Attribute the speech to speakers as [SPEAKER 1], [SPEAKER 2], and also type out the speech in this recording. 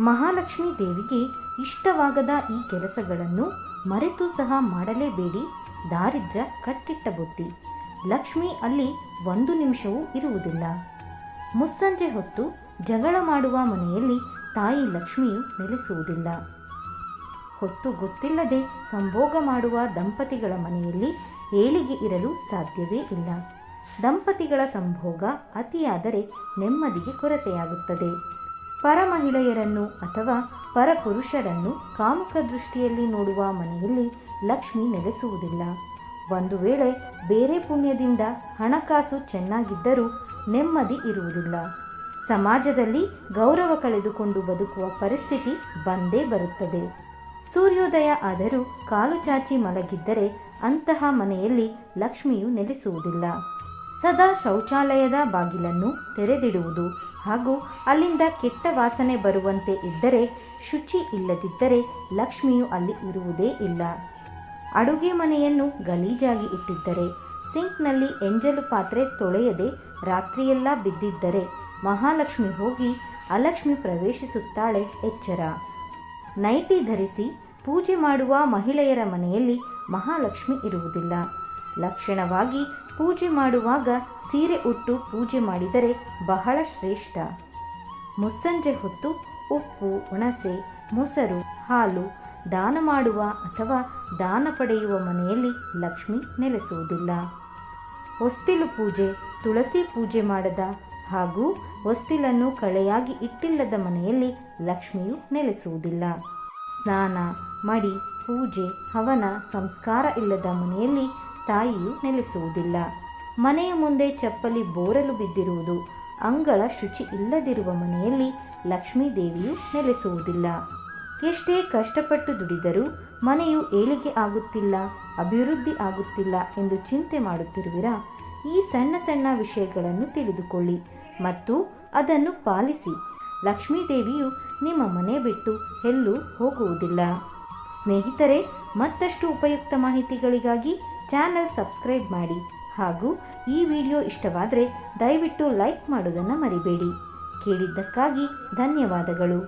[SPEAKER 1] ಮಹಾಲಕ್ಷ್ಮೀ ದೇವಿಗೆ ಇಷ್ಟವಾಗದ ಈ ಕೆಲಸಗಳನ್ನು ಮರೆತು ಸಹ ಮಾಡಲೇಬೇಡಿ. ದಾರಿದ್ರ್ಯ ಕಟ್ಟಿಟ್ಟ ಬುದ್ಧಿ. ಲಕ್ಷ್ಮಿ ಅಲ್ಲಿ ಒಂದು ನಿಮಿಷವೂ ಇರುವುದಿಲ್ಲ. ಮುಸ್ಸಂಜೆ ಹೊತ್ತು ಜಗಳ ಮಾಡುವ ಮನೆಯಲ್ಲಿ ತಾಯಿ ಲಕ್ಷ್ಮಿಯು ನೆಲೆಸುವುದಿಲ್ಲ. ಹೊತ್ತು ಗೊತ್ತಿಲ್ಲದೆ ಸಂಭೋಗ ಮಾಡುವ ದಂಪತಿಗಳ ಮನೆಯಲ್ಲಿ ಏಳಿಗೆ ಇರಲು ಸಾಧ್ಯವೇ ಇಲ್ಲ. ದಂಪತಿಗಳ ಸಂಭೋಗ ಅತಿಯಾದರೆ ನೆಮ್ಮದಿಗೆ ಕೊರತೆಯಾಗುತ್ತದೆ. ಪರ ಮಹಿಳೆಯರನ್ನು ಅಥವಾ ಪರಪುರುಷರನ್ನು ಕಾಮುಕ ದೃಷ್ಟಿಯಲ್ಲಿ ನೋಡುವ ಮನೆಯಲ್ಲಿ ಲಕ್ಷ್ಮಿ ನೆಲೆಸುವುದಿಲ್ಲ. ಒಂದು ವೇಳೆ ಬೇರೆ ಪುಣ್ಯದಿಂದ ಹಣಕಾಸು ಚೆನ್ನಾಗಿದ್ದರೂ ನೆಮ್ಮದಿ ಇರುವುದಿಲ್ಲ. ಸಮಾಜದಲ್ಲಿ ಗೌರವ ಕಳೆದುಕೊಂಡು ಬದುಕುವ ಪರಿಸ್ಥಿತಿ ಬಂದೇ ಬರುತ್ತದೆ. ಸೂರ್ಯೋದಯ ಆದರೂ ಕಾಲು ಚಾಚಿ ಮಲಗಿದ್ದರೆ ಅಂತಹ ಮನೆಯಲ್ಲಿ ಲಕ್ಷ್ಮಿಯು ನೆಲೆಸುವುದಿಲ್ಲ. ಸದಾ ಶೌಚಾಲಯದ ಬಾಗಿಲನ್ನು ತೆರೆದಿಡುವುದು ಹಾಗೂ ಅಲ್ಲಿಂದ ಕೆಟ್ಟ ವಾಸನೆ ಬರುವಂತೆ ಇದ್ದರೆ, ಶುಚಿ ಇಲ್ಲದಿದ್ದರೆ ಲಕ್ಷ್ಮಿಯು ಅಲ್ಲಿ ಇರುವುದೇ ಇಲ್ಲ. ಅಡುಗೆ ಮನೆಯನ್ನು ಗಲೀಜಾಗಿ ಇಟ್ಟಿದ್ದರೆ, ಸಿಂಕ್ನಲ್ಲಿ ಎಂಜಲು ಪಾತ್ರೆ ತೊಳೆಯದೆ ರಾತ್ರಿಯೆಲ್ಲ ಬಿದ್ದಿದ್ದರೆ ಮಹಾಲಕ್ಷ್ಮಿ ಹೋಗಿ ಅಲಕ್ಷ್ಮಿ ಪ್ರವೇಶಿಸುತ್ತಾಳೆ ಎಚ್ಚರ. ನೈಟಿ ಧರಿಸಿ ಪೂಜೆ ಮಾಡುವ ಮಹಿಳೆಯರ ಮನೆಯಲ್ಲಿ ಮಹಾಲಕ್ಷ್ಮಿ ಇರುವುದಿಲ್ಲ. ಲಕ್ಷಣವಾಗಿ ಪೂಜೆ ಮಾಡುವಾಗ ಸೀರೆ ಉಟ್ಟು ಪೂಜೆ ಮಾಡಿದರೆ ಬಹಳ ಶ್ರೇಷ್ಠ. ಮುಸ್ಸಂಜೆ ಹೊತ್ತು ಉಪ್ಪು, ಹುಣಸೆ, ಮೊಸರು, ಹಾಲು ದಾನ ಮಾಡುವ ಅಥವಾ ದಾನ ಪಡೆಯುವ ಮನೆಯಲ್ಲಿ ಲಕ್ಷ್ಮಿ ನೆಲೆಸುವುದಿಲ್ಲ. ಹೊಸ್ತಿಲು ಪೂಜೆ ತುಳಸಿ ಪೂಜೆ ಮಾಡದ ಹಾಗೂ ಹೊಸ್ತಿಲನ್ನು ಕಳೆಯಾಗಿ ಇಟ್ಟಿಲ್ಲದ ಮನೆಯಲ್ಲಿ ಲಕ್ಷ್ಮಿಯು ನೆಲೆಸುವುದಿಲ್ಲ. ಸ್ನಾನ, ಮಡಿ, ಪೂಜೆ, ಹವನ, ಸಂಸ್ಕಾರ ಇಲ್ಲದ ಮನೆಯಲ್ಲಿ ತಾಯಿಯು ನೆಲೆಸುವುದಿಲ್ಲ. ಮನೆಯ ಮುಂದೆ ಚಪ್ಪಲಿ ಬೋರಲು ಬಿದ್ದಿರುವುದು, ಅಂಗಳ ಶುಚಿ ಇಲ್ಲದಿರುವ ಮನೆಯಲ್ಲಿ ಲಕ್ಷ್ಮೀ ದೇವಿಯು ನೆಲೆಸುವುದಿಲ್ಲ. ಎಷ್ಟೇ ಕಷ್ಟಪಟ್ಟು ದುಡಿದರೂ ಮನೆಯು ಏಳಿಗೆ ಆಗುತ್ತಿಲ್ಲ, ಅಭಿವೃದ್ಧಿ ಆಗುತ್ತಿಲ್ಲ ಎಂದು ಚಿಂತೆ ಮಾಡುತ್ತಿರುವಿರಾ, ಈ ಸಣ್ಣ ಸಣ್ಣ ವಿಷಯಗಳನ್ನು ತಿಳಿದುಕೊಳ್ಳಿ ಮತ್ತು ಅದನ್ನು ಪಾಲಿಸಿ. ಲಕ್ಷ್ಮೀದೇವಿಯು ನಿಮ್ಮ ಮನೆ ಬಿಟ್ಟು ಎಲ್ಲೂ ಹೋಗುವುದಿಲ್ಲ. ಸ್ನೇಹಿತರೆ, ಮತ್ತಷ್ಟು ಉಪಯುಕ್ತ ಮಾಹಿತಿಗಳಿಗಾಗಿ ಚಾನಲ್ ಸಬ್ಸ್ಕ್ರೈಬ್ ಮಾಡಿ ಹಾಗೂ ಈ ವಿಡಿಯೋ ಇಷ್ಟವಾದರೆ ದಯವಿಟ್ಟು ಲೈಕ್ ಮಾಡೋದನ್ನು ಮರಿಬೇಡಿ. ಕೇಳಿದ್ದಕ್ಕಾಗಿ ಧನ್ಯವಾದಗಳು.